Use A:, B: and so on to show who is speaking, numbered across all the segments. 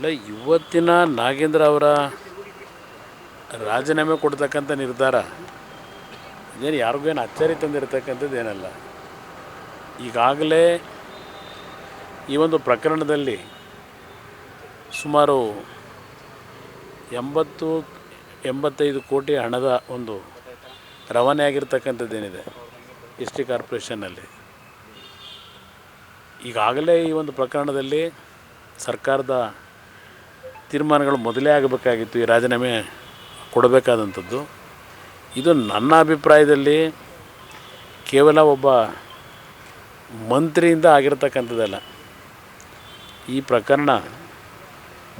A: ಇಲ್ಲ, ಇವತ್ತಿನ ನಾಗೇಂದ್ರ ಅವರ ರಾಜೀನಾಮೆ ಕೊಡ್ತಕ್ಕಂಥ ನಿರ್ಧಾರ ಏನು ಯಾರಿಗೂ ಏನು ಅಚ್ಚರಿ ತಂದಿರತಕ್ಕಂಥದ್ದು ಏನಲ್ಲ. ಈಗಾಗಲೇ ಈ ಒಂದು ಪ್ರಕರಣದಲ್ಲಿ ಸುಮಾರು ಎಂಬತ್ತು, ಎಂಬತ್ತೈದು ಕೋಟಿ ಹಣದ ಒಂದು ರವಾನೆ ಆಗಿರ್ತಕ್ಕಂಥದ್ದೇನಿದೆ ಎಸ್ ಟಿ ಕಾರ್ಪೊರೇಷನ್ನಲ್ಲಿ. ಈಗಾಗಲೇ ಈ ಒಂದು ಪ್ರಕರಣದಲ್ಲಿ ಸರ್ಕಾರದ ತೀರ್ಮಾನಗಳು ಮೊದಲೇ ಆಗಬೇಕಾಗಿತ್ತು ಈ ರಾಜೀನಾಮೆ ಕೊಡಬೇಕಾದಂಥದ್ದು. ಇದು ನನ್ನ ಅಭಿಪ್ರಾಯದಲ್ಲಿ ಕೇವಲ ಒಬ್ಬ ಮಂತ್ರಿಯಿಂದ ಆಗಿರತಕ್ಕಂಥದ್ದಲ್ಲ. ಈ ಪ್ರಕರಣ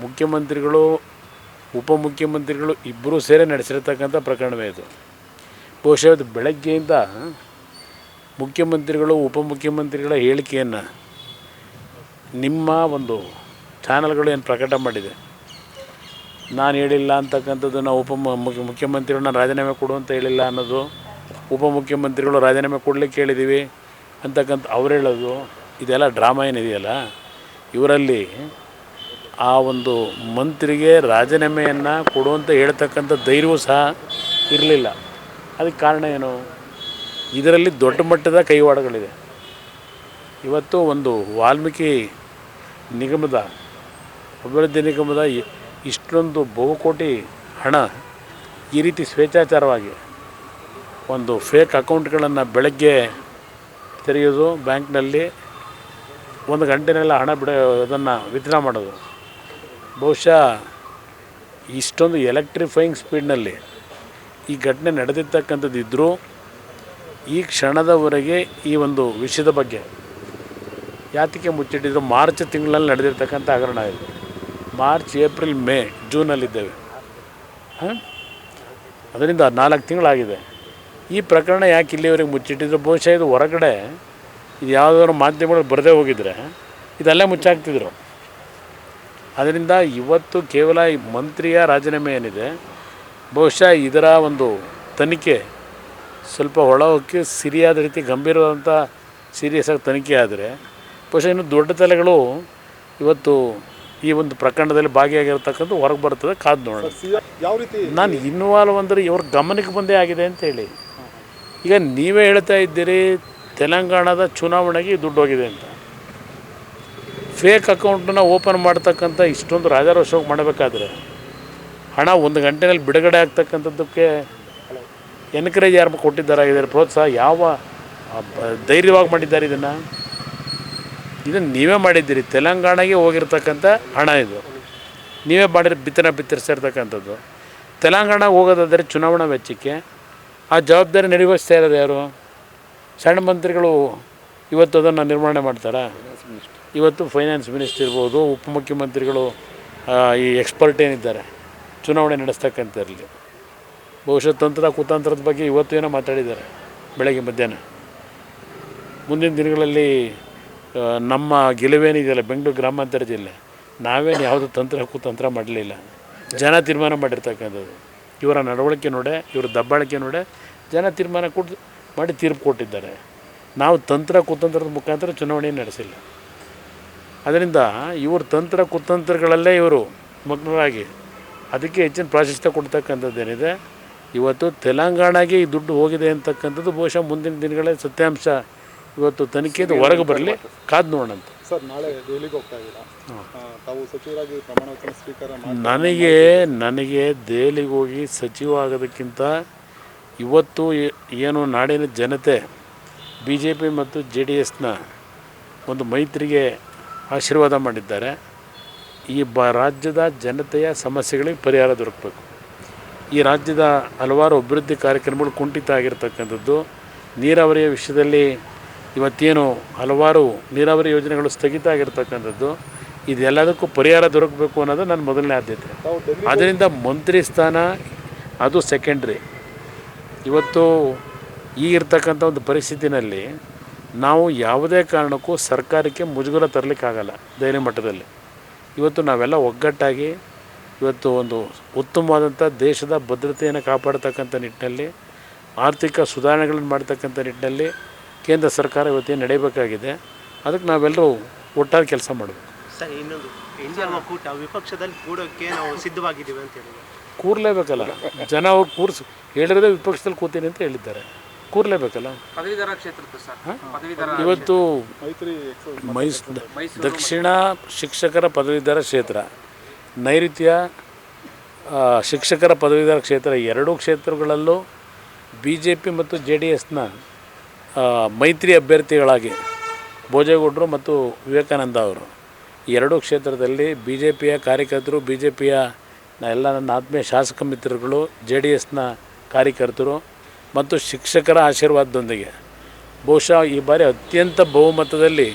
A: ಮುಖ್ಯಮಂತ್ರಿಗಳು, ಉಪಮುಖ್ಯಮಂತ್ರಿಗಳು ಇಬ್ಬರೂ ಸೇರಿ ನಡೆಸಿರ್ತಕ್ಕಂಥ ಪ್ರಕರಣವೇ ಇದು. ಬಹುಶಃ ಇದು ಬೆಳಗ್ಗೆಯಿಂದ ಮುಖ್ಯಮಂತ್ರಿಗಳು, ಉಪಮುಖ್ಯಮಂತ್ರಿಗಳ ಹೇಳಿಕೆಯನ್ನು ನಿಮ್ಮ ಒಂದು ಚಾನಲ್ಗಳು ಏನು ಪ್ರಕಟ ಮಾಡಿದೆ. ನಾನು ಹೇಳಿಲ್ಲ ಅಂತಕ್ಕಂಥದ್ದನ್ನು ಉಪ ಮುಖ್ಯ ಮುಖ್ಯಮಂತ್ರಿಗಳನ್ನ ರಾಜೀನಾಮೆ ಕೊಡು ಅಂತ ಹೇಳಿಲ್ಲ ಅನ್ನೋದು ಉಪಮುಖ್ಯಮಂತ್ರಿಗಳು ರಾಜೀನಾಮೆ ಕೊಡಲಿಕ್ಕೆ ಹೇಳಿದ್ದೀವಿ ಅಂತಕ್ಕಂಥ ಅವ್ರು ಹೇಳೋದು, ಇದೆಲ್ಲ ಡ್ರಾಮಾ ಏನಿದೆಯಲ್ಲ? ಇವರಲ್ಲಿ ಆ ಒಂದು ಮಂತ್ರಿಗೆ ರಾಜೀನಾಮೆಯನ್ನು ಕೊಡುವಂತ ಹೇಳ್ತಕ್ಕಂಥ ಧೈರ್ಯವೂ ಸಹ ಇರಲಿಲ್ಲ. ಅದಕ್ಕೆ ಕಾರಣ ಏನು? ಇದರಲ್ಲಿ ದೊಡ್ಡ ಮಟ್ಟದ ಕೈವಾಡಗಳಿದೆ. ಇವತ್ತು ಒಂದು ವಾಲ್ಮೀಕಿ ನಿಗಮದ, ಅಭಿವೃದ್ಧಿ ನಿಗಮದ ಇಷ್ಟೊಂದು ಬಹುಕೋಟಿ ಹಣ ಈ ರೀತಿ ಸ್ವೇಚ್ಛಾಚಾರವಾಗಿ ಒಂದು ಫೇಕ್ ಅಕೌಂಟ್ಗಳನ್ನು ಬೆಳಗ್ಗೆ ತೆರೆಯೋದು ಬ್ಯಾಂಕ್ನಲ್ಲಿ ಒಂದು ಗಂಟೆನೆಲ್ಲ ಹಣ ಬಿಡ ಅದನ್ನು ವಿತ್ಡ್ರಾ ಮಾಡೋದು. ಬಹುಶಃ ಇಷ್ಟೊಂದು ಎಲೆಕ್ಟ್ರಿಫೈಯಿಂಗ್ ಸ್ಪೀಡ್ನಲ್ಲಿ ಈ ಘಟನೆ ನಡೆದಿರ್ತಕ್ಕಂಥದ್ದು ಇದ್ದರೂ ಈ ಕ್ಷಣದವರೆಗೆ ಈ ಒಂದು ವಿಷಯದ ಬಗ್ಗೆ ಯಾತಿಕೆ ಮುಚ್ಚಿಟ್ಟಿದ್ರು ಮಾರ್ಚ್ ತಿಂಗಳಲ್ಲಿ ನಡೆದಿರ್ತಕ್ಕಂಥ ಹಗರಣ ಇದು. ಮಾರ್ಚ್, ಏಪ್ರಿಲ್, ಮೇ, ಜೂನಲ್ಲಿದ್ದೇವೆ. ಹಾಂ? ಅದರಿಂದ ನಾಲ್ಕು ತಿಂಗಳಾಗಿದೆ. ಈ ಪ್ರಕರಣ ಯಾಕೆ ಇಲ್ಲಿವರೆಗೆ ಮುಚ್ಚಿಟ್ಟಿದ್ರು? ಬಹುಶಃ ಇದು ಹೊರಗಡೆ ಇದು ಯಾವುದಾದ್ರು ಮಾಧ್ಯಮಗಳು ಬರದೇ ಹೋಗಿದ್ರೆ ಇದೆಲ್ಲ ಮುಚ್ಚಾಕ್ತಿದ್ರು. ಅದರಿಂದ ಇವತ್ತು ಕೇವಲ ಈ ಮಂತ್ರಿಯ ರಾಜೀನಾಮೆ ಏನಿದೆ, ಬಹುಶಃ ಇದರ ಒಂದು ತನಿಖೆ ಸ್ವಲ್ಪ ಒಳಹೊಕ್ಕಿ ಸಿರಿಯಾದ ರೀತಿ ಗಂಭೀರವಾದಂಥ, ಸೀರಿಯಸ್ ಆಗಿ ತನಿಖೆ ಆದರೆ, ಬಹುಶಃ ಇನ್ನು ದೊಡ್ಡ ತಲೆಗಳು ಇವತ್ತು ಈ ಒಂದು ಪ್ರಕರಣದಲ್ಲಿ ಭಾಗಿಯಾಗಿರ್ತಕ್ಕಂಥ ಹೊರಗೆ ಬರ್ತದೆ ಕಾದು ನೋಡೋಣ.
B: ಯಾವ ರೀತಿ
A: ನಾನು ಇನ್ವಾಲ್ವ್ ಅಂದರೆ ಇವ್ರ ಗಮನಕ್ಕೆ ಬಂದೇ ಆಗಿದೆ ಅಂತೇಳಿ ಈಗ ನೀವೇ ಹೇಳ್ತಾ ಇದ್ದೀರಿ ತೆಲಂಗಾಣದ ಚುನಾವಣೆಗೆ ದುಡ್ಡು ಹೋಗಿದೆ ಅಂತ. ಫೇಕ್ ಅಕೌಂಟನ್ನ ಓಪನ್ ಮಾಡ್ತಕ್ಕಂಥ ಇಷ್ಟೊಂದು ರಾಜಾರೋಷವಾಗಿ ಮಾಡಬೇಕಾದ್ರೆ ಹಣ ಒಂದು ಗಂಟೆನಲ್ಲಿ ಬಿಡುಗಡೆ ಆಗ್ತಕ್ಕಂಥದ್ದಕ್ಕೆ ಎನ್ಕರೇಜ್ ಯಾರು ಕೊಟ್ಟಿದ್ದಾರೆ ಇದರ ಪ್ರೋತ್ಸಾಹ ಯಾವ ಧೈರ್ಯವಾಗಿ ಮಾಡಿದ್ದಾರೆ ಇದನ್ನು? ಇದನ್ನು ನೀವೇ ಮಾಡಿದ್ದೀರಿ. ತೆಲಂಗಾಣಗೆ ಹೋಗಿರ್ತಕ್ಕಂಥ ಹಣ ಇದು. ನೀವೇ ಮಾಡಿರೋ ಬಿತ್ತನೆ ಬಿತ್ತರಿಸಿರ್ತಕ್ಕಂಥದ್ದು ತೆಲಂಗಾಣಗೆ ಹೋಗೋದಾದರೆ ಚುನಾವಣಾ ವೆಚ್ಚಕ್ಕೆ ಆ ಜವಾಬ್ದಾರಿ ನಿರ್ವಹಿಸ್ತಾ ಇರೋದು ಯಾರು? ಸಣ್ಣ ಮಂತ್ರಿಗಳು ಇವತ್ತು ಅದನ್ನು ನಿರ್ವಹಣೆ ಮಾಡ್ತಾರಾ? ಇವತ್ತು ಫೈನಾನ್ಸ್ ಮಿನಿಸ್ಟರ್ ಇರ್ಬೋದು ಉಪಮುಖ್ಯಮಂತ್ರಿಗಳು ಈ ಎಕ್ಸ್ಪರ್ಟ್ ಏನಿದ್ದಾರೆ? ಚುನಾವಣೆ ನಡೆಸ್ತಕ್ಕಂಥರಲ್ಲಿ ಬಹುಶಃ ತಂತ್ರ ಕುತಂತ್ರದ ಬಗ್ಗೆ ಇವತ್ತು ಏನೋ ಮಾತಾಡಿದ್ದಾರೆ ಬೆಳಗ್ಗೆ ಮಧ್ಯಾಹ್ನ. ಮುಂದಿನ ದಿನಗಳಲ್ಲಿ ನಮ್ಮ ಗೆಲುವೇನಿದೆಯಲ್ಲ ಬೆಂಗಳೂರು ಗ್ರಾಮಾಂತರ ಜಿಲ್ಲೆ. ನಾವೇನು ಯಾವುದು ತಂತ್ರ ಕುತಂತ್ರ ಮಾಡಲಿಲ್ಲ. ಜನ ತೀರ್ಮಾನ ಮಾಡಿರ್ತಕ್ಕಂಥದ್ದು. ಇವರ ನಡವಳಿಕೆ ನೋಡೆ, ಇವರ ದಬ್ಬಾಳಿಕೆ ನೋಡೆ ಜನ ತೀರ್ಮಾನ ಕೊಟ್ಟು ಮಾಡಿ ತೀರ್ಪು ಕೊಟ್ಟಿದ್ದಾರೆ. ನಾವು ತಂತ್ರ ಕುತಂತ್ರದ ಮುಖಾಂತರ ಚುನಾವಣೆ ನಡೆಸಿಲ್ಲ. ಅದರಿಂದ ಇವರು ತಂತ್ರ ಕುತಂತ್ರಗಳಲ್ಲೇ ಇವರು ಮಗ್ನರಾಗಿ ಅದಕ್ಕೆ ಹೆಚ್ಚಿನ ಪ್ರಾಶಸ್ತ್ಯ ಕೊಡ್ತಕ್ಕಂಥದ್ದೇನಿದೆ, ಇವತ್ತು ತೆಲಂಗಾಣಗೆ ಈ ದುಡ್ಡು ಹೋಗಿದೆ ಅಂತಕ್ಕಂಥದ್ದು ಬಹುಶಃ ಮುಂದಿನ ದಿನಗಳೇ ಸತ್ಯಾಂಶ ಇವತ್ತು ತನಿಖೆಯಿಂದ ಹೊರಗೆ ಬರಲಿ. ಕಾದು ನೋಡೋಣ
B: ಸರ್ ನಾಳೆ ದೆಹಲಿಗೆ ಹೋಗ್ತಾ ಇದ್ದೀರಾ? ತಾವು ಸಚಿವರಾಗಿ ಪ್ರಮಾಣ ವಚನ ಸ್ವೀಕಾರ
A: ನನಗೆ ನನಗೆ ದೆಹಲಿಗೆ ಹೋಗಿ ಸಚಿವ ಆಗೋದಕ್ಕಿಂತ ಇವತ್ತು ಏನು ನಾಡಿನ ಜನತೆ ಬಿ ಜೆ ಪಿ ಮತ್ತು ಜೆ ಡಿ ಎಸ್ನ ಒಂದು ಮೈತ್ರಿಗೆ ಆಶೀರ್ವಾದ ಮಾಡಿದ್ದಾರೆ. ಈ ಬ ರಾಜ್ಯದ ಜನತೆಯ ಸಮಸ್ಯೆಗಳಿಗೆ ಪರಿಹಾರ ದೊರಕಬೇಕು. ಈ ರಾಜ್ಯದ ಹಲವಾರು ಅಭಿವೃದ್ಧಿ ಕಾರ್ಯಕ್ರಮಗಳು ಕುಂಠಿತ ಆಗಿರ್ತಕ್ಕಂಥದ್ದು. ನೀರಾವರಿಯ ವಿಷಯದಲ್ಲಿ ಇವತ್ತೇನು ಹಲವಾರು ನೀರಾವರಿ ಯೋಜನೆಗಳು ಸ್ಥಗಿತ ಆಗಿರ್ತಕ್ಕಂಥದ್ದು, ಇದೆಲ್ಲದಕ್ಕೂ ಪರಿಹಾರ ದೊರಕಬೇಕು ಅನ್ನೋದು ನನ್ನ ಮೊದಲನೇ ಆದ್ಯತೆ. ಅದರಿಂದ ಮಂತ್ರಿ ಸ್ಥಾನ, ಅದು ಸೆಕೆಂಡ್ರಿ ಇವತ್ತು ಈಗಿರ್ತಕ್ಕಂಥ ಒಂದು ಪರಿಸ್ಥಿತಿನಲ್ಲಿ ನಾವು ಯಾವುದೇ ಕಾರಣಕ್ಕೂ ಸರ್ಕಾರಕ್ಕೆ ಮುಜುಗರ ತರಲಿಕ್ಕಾಗಲ್ಲ ಧೈರ್ಯ ಮಟ್ಟದಲ್ಲಿ. ಇವತ್ತು ನಾವೆಲ್ಲ ಒಗ್ಗಟ್ಟಾಗಿ ಇವತ್ತು ಒಂದು ಉತ್ತಮವಾದಂಥ ದೇಶದ ಭದ್ರತೆಯನ್ನು ಕಾಪಾಡ್ತಕ್ಕಂಥ ನಿಟ್ಟಿನಲ್ಲಿ, ಆರ್ಥಿಕ ಸುಧಾರಣೆಗಳನ್ನು ಮಾಡ್ತಕ್ಕಂಥ ನಿಟ್ಟಿನಲ್ಲಿ ಕೇಂದ್ರ ಸರ್ಕಾರ ಇವತ್ತೇನು ನಡೆಯಬೇಕಾಗಿದೆ ಅದಕ್ಕೆ ನಾವೆಲ್ಲರೂ ಒಟ್ಟಾಗಿ ಕೆಲಸ ಮಾಡಬೇಕು.
C: ಸರ್ ಇನ್ನೊಂದು. ಇಂಡಿಯಾ ಒಕ್ಕೂಟ ವಿಪಕ್ಷದಲ್ಲಿ ಕೂಡೋಕ್ಕೆ ನಾವು ಸಿದ್ಧವಾಗಿದ್ದೀವಿ ಅಂತ ಹೇಳಿದ್ರು
A: ಕೂರಲೇಬೇಕಲ್ಲ? ಜನ ಅವ್ರು ಕೂರಿಸು ಹೇಳಿದ್ರೆ ವಿಪಕ್ಷದಲ್ಲಿ ಕೂತೀನಿ ಅಂತ ಹೇಳಿದ್ದಾರೆ. ಕೂರಲೇಬೇಕಲ್ಲ?
D: ಪದವೀಧರ ಕ್ಷೇತ್ರದ ಸರ್. ಪದವೀಧರ
A: ಇವತ್ತು ಮೈಸ್ ದಕ್ಷಿಣ ಶಿಕ್ಷಕರ ಪದವೀಧರ ಕ್ಷೇತ್ರ. ನೈಋತ್ಯ ಆ, ಶಿಕ್ಷಕರ ಪದವೀಧರ ಕ್ಷೇತ್ರ ಎರಡೂ ಕ್ಷೇತ್ರಗಳಲ್ಲೂ ಬಿ ಜೆ ಪಿ ಮತ್ತು ಜೆ ಡಿ ಎಸ್ನ ಮೈತ್ರಿ ಅಭ್ಯರ್ಥಿಗಳಾಗಿ ಭೋಜೇಗೌಡರು ಮತ್ತು ವಿವೇಕಾನಂದ ಅವರು. ಎರಡೂ ಕ್ಷೇತ್ರದಲ್ಲಿ ಬಿ ಜೆ ಪಿಯ ಕಾರ್ಯಕರ್ತರು ಬಿ ಜೆ ಪಿಯ ಎಲ್ಲ ನನ್ನ ಆತ್ಮೀಯ ಶಾಸಕ ಮಿತ್ರರುಗಳು, ಜೆ ಡಿ ಎಸ್ನ ಕಾರ್ಯಕರ್ತರು ಮತ್ತು ಶಿಕ್ಷಕರ ಆಶೀರ್ವಾದದೊಂದಿಗೆ ಬಹುಶಃ ಈ ಬಾರಿ ಅತ್ಯಂತ ಬಹುಮತದಲ್ಲಿ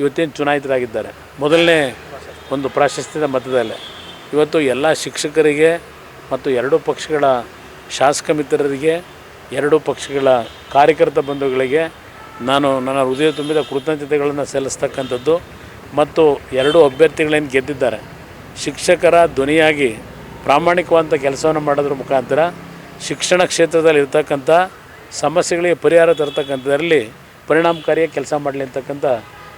A: ಇವತ್ತೇನು ಚುನಾಯಿತರಾಗಿದ್ದಾರೆ. ಮೊದಲನೇ ಒಂದು ಪ್ರಾಶಸ್ತ್ಯದ ಮತದಲ್ಲೇ. ಇವತ್ತು ಎಲ್ಲ ಶಿಕ್ಷಕರಿಗೆ ಮತ್ತು ಎರಡೂ ಪಕ್ಷಗಳ ಶಾಸಕ ಮಿತ್ರರಿಗೆ ಎರಡೂ ಪಕ್ಷಗಳ ಕಾರ್ಯಕರ್ತ ಬಂಧುಗಳಿಗೆ ನಾನು ನನ್ನ ಹೃದಯ ತುಂಬಿದ ಕೃತಜ್ಞತೆಗಳನ್ನು ಸಲ್ಲಿಸ್ತಕ್ಕಂಥದ್ದು ಮತ್ತು ಎರಡೂ ಅಭ್ಯರ್ಥಿಗಳೇನು ಗೆದ್ದಿದ್ದಾರೆ. ಶಿಕ್ಷಕರ ಧ್ವನಿಯಾಗಿ ಪ್ರಾಮಾಣಿಕವಾದಂಥ ಕೆಲಸವನ್ನು ಮಾಡೋದ್ರ ಮುಖಾಂತರ ಶಿಕ್ಷಣ ಕ್ಷೇತ್ರದಲ್ಲಿ ಇರ್ತಕ್ಕಂಥ ಸಮಸ್ಯೆಗಳಿಗೆ ಪರಿಹಾರ ತರ್ತಕ್ಕಂಥದ್ರಲ್ಲಿ ಪರಿಣಾಮಕಾರಿಯಾಗಿ ಕೆಲಸ ಮಾಡಲಿ ಅಂತಕ್ಕಂಥ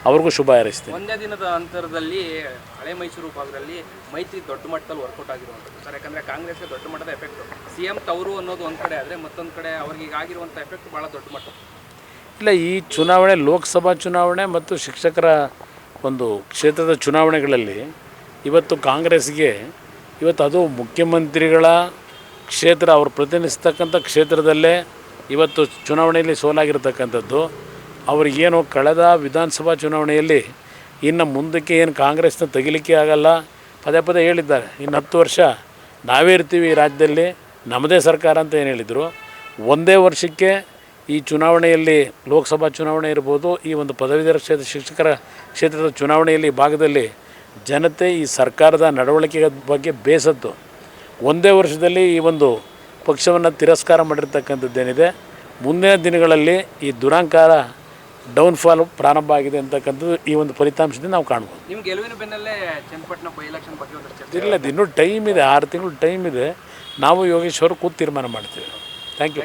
A: ಅವ್ರಿಗೂ ಶುಭ ಹಾರೈಸ್ತೀನಿ.
D: ಒಂದೇ ದಿನದ ಅಂತರದಲ್ಲಿ ಹಳೆ ಮೈಸೂರು ಭಾಗದಲ್ಲಿ ಮೈತ್ರಿ ದೊಡ್ಡ ಮಟ್ಟದಲ್ಲಿ ವರ್ಕೌಟ್ ಆಗಿರುವಂಥದ್ದು. ಸರ್ ಯಾಕಂದರೆ ಕಾಂಗ್ರೆಸ್ಗೆ ದೊಡ್ಡ ಮಟ್ಟದ ಎಫೆಕ್ಟ್ ಸಿ ಎಂ ತವರು ಅನ್ನೋದು ಒಂದು ಕಡೆ ಆದರೆ ಮತ್ತೊಂದು ಕಡೆ ಅವ್ರಿಗೆ ಈಗ ಆಗಿರುವಂಥ ಎಫೆಕ್ಟ್ ಭಾಳ ದೊಡ್ಡ ಮಟ್ಟ.
A: ಇಲ್ಲ ಈ ಚುನಾವಣೆ ಲೋಕಸಭಾ ಚುನಾವಣೆ ಮತ್ತು ಶಿಕ್ಷಕರ ಒಂದು ಕ್ಷೇತ್ರದ ಚುನಾವಣೆಗಳಲ್ಲಿ ಇವತ್ತು ಕಾಂಗ್ರೆಸ್ಗೆ ಇವತ್ತು ಅದು ಮುಖ್ಯಮಂತ್ರಿಗಳ ಕ್ಷೇತ್ರ ಅವರು ಪ್ರತಿನಿಧಿಸ್ತಕ್ಕಂಥ ಕ್ಷೇತ್ರದಲ್ಲೇ ಇವತ್ತು ಚುನಾವಣೆಯಲ್ಲಿ ಸೋಲಾಗಿರ್ತಕ್ಕಂಥದ್ದು. ಅವ್ರಿಗೇನು ಕಳೆದ ವಿಧಾನಸಭಾ ಚುನಾವಣೆಯಲ್ಲಿ ಇನ್ನು ಮುಂದಕ್ಕೆ ಏನು ಕಾಂಗ್ರೆಸ್ನ ತೆಗಿಲಿಕ್ಕೆ ಆಗಲ್ಲ. ಪದೇ ಪದೇ ಹೇಳಿದ್ದಾರೆ. ಇನ್ನು ಹತ್ತು ವರ್ಷ ನಾವೇ ಇರ್ತೀವಿ ಈ ರಾಜ್ಯದಲ್ಲಿ, ನಮ್ಮದೇ ಸರ್ಕಾರ ಅಂತ ಏನು ಹೇಳಿದರು. ಒಂದೇ ವರ್ಷಕ್ಕೆ ಈ ಚುನಾವಣೆಯಲ್ಲಿ ಲೋಕಸಭಾ ಚುನಾವಣೆ ಇರ್ಬೋದು, ಈ ಒಂದು ಪದವೀಧರ ಕ್ಷೇತ್ರ ಶಿಕ್ಷಕರ ಕ್ಷೇತ್ರದ ಚುನಾವಣೆಯಲ್ಲಿ ಭಾಗದಲ್ಲಿ ಜನತೆ ಈ ಸರ್ಕಾರದ ನಡವಳಿಕೆ ಬಗ್ಗೆ ಬೇಸತ್ತು. ಒಂದೇ ವರ್ಷದಲ್ಲಿ ಈ ಒಂದು ಪಕ್ಷವನ್ನು ತಿರಸ್ಕಾರ ಮಾಡಿರ್ತಕ್ಕಂಥದ್ದೇನಿದೆ. ಮುಂದಿನ ದಿನಗಳಲ್ಲಿ ಈ ದುರಂಕಾರ ಡೌನ್ಫಾಲ್ ಪ್ರಾರಂಭ ಆಗಿದೆ ಅಂತಕ್ಕಂಥದ್ದು ಈ ಒಂದು ಫಲಿತಾಂಶದಿಂದ ನಾವು ಕಾಣ್ಬೋದು.
D: ನಿಮ್ಮ ಗೆಲುವಿನ ಬೆನ್ನಲ್ಲೇ ಚನ್ನಪಟ್ಟಣ ಬೈ ಎಲೆಕ್ಷನ್ ಬಗ್ಗೆ ಚರ್ಚೆ
A: ಇಲ್ಲ ಇನ್ನೂ ಟೈಮ್ ಇದೆ ಆರು ತಿಂಗಳು ಟೈಮ್ ಇದೆ. ನಾವು ಯೋಗೇಶ್ವರ್ ಕೂತು ತೀರ್ಮಾನ ಮಾಡ್ತೀವಿ. Thank you